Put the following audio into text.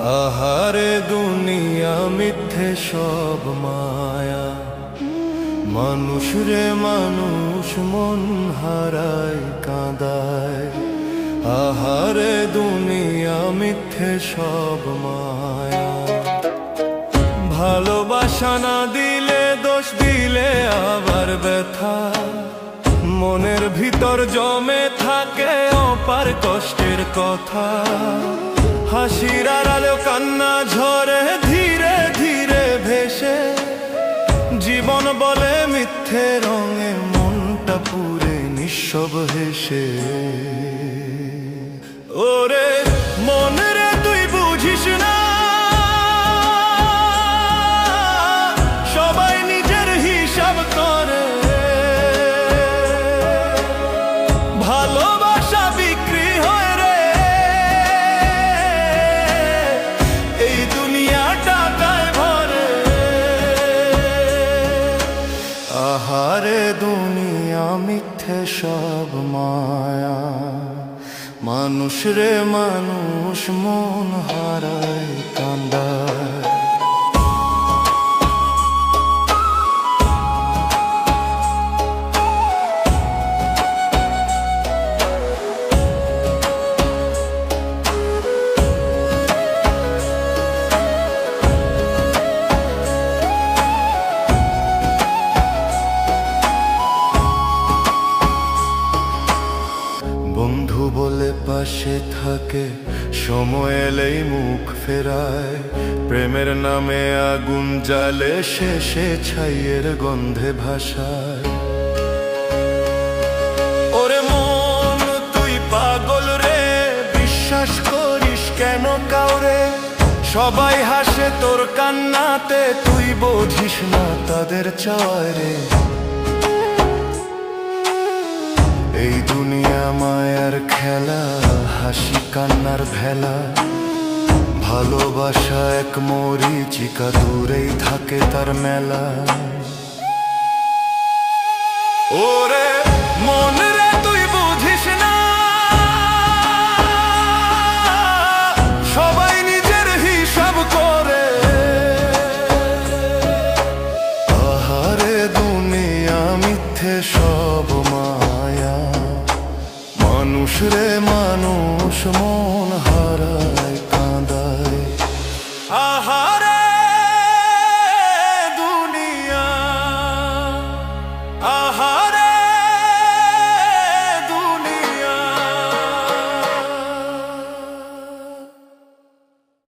আহারে দুনিয়া, মিথ্যে সব মায়া। মানুষ রে মানুষ, মন হারায়, কাঁদায়। আহারে দুনিয়া, মিথ্যে সব মায়া। ভালোবাসা না দিলে দোষ দিলে আবার ব্যথা। মনের ভিতর জমে থাকে অপার কষ্টের কথা। হাসির আলো কান্না ঝরে ধীরে ধীরে ভেসে। জীবন বলে মিথ্যে রঙে মনটা পুরে নিঃসব হেসে। ওরে আহারে দুনিয়া মিথ্যে সব মায়া। মানুষ রে মানুষ মন হারায় কান্দায়। বন্ধু বলে পাশে থাকে, সময় এলেই মুখ ফেরায়। প্রেমের নামে আগুন জালে শেষে ছাইয়ের গন্ধে ভাসায়। ওরে মন, তুই পাগল রে, বিশ্বাস করিস কেন কাউরে? সবাই হাসে তোর কান্নাতে, তুই বোঝিস না তাদের চায় রে। এই দুনিয়া মায়ার খেলা, হাসি কান্নার ভেলা। ভালোবাসা এক মরিচিকা দূরেই থাকে তার মেলা। ওরে সব মায়া। মানুষ রে মানুষ মন হারা।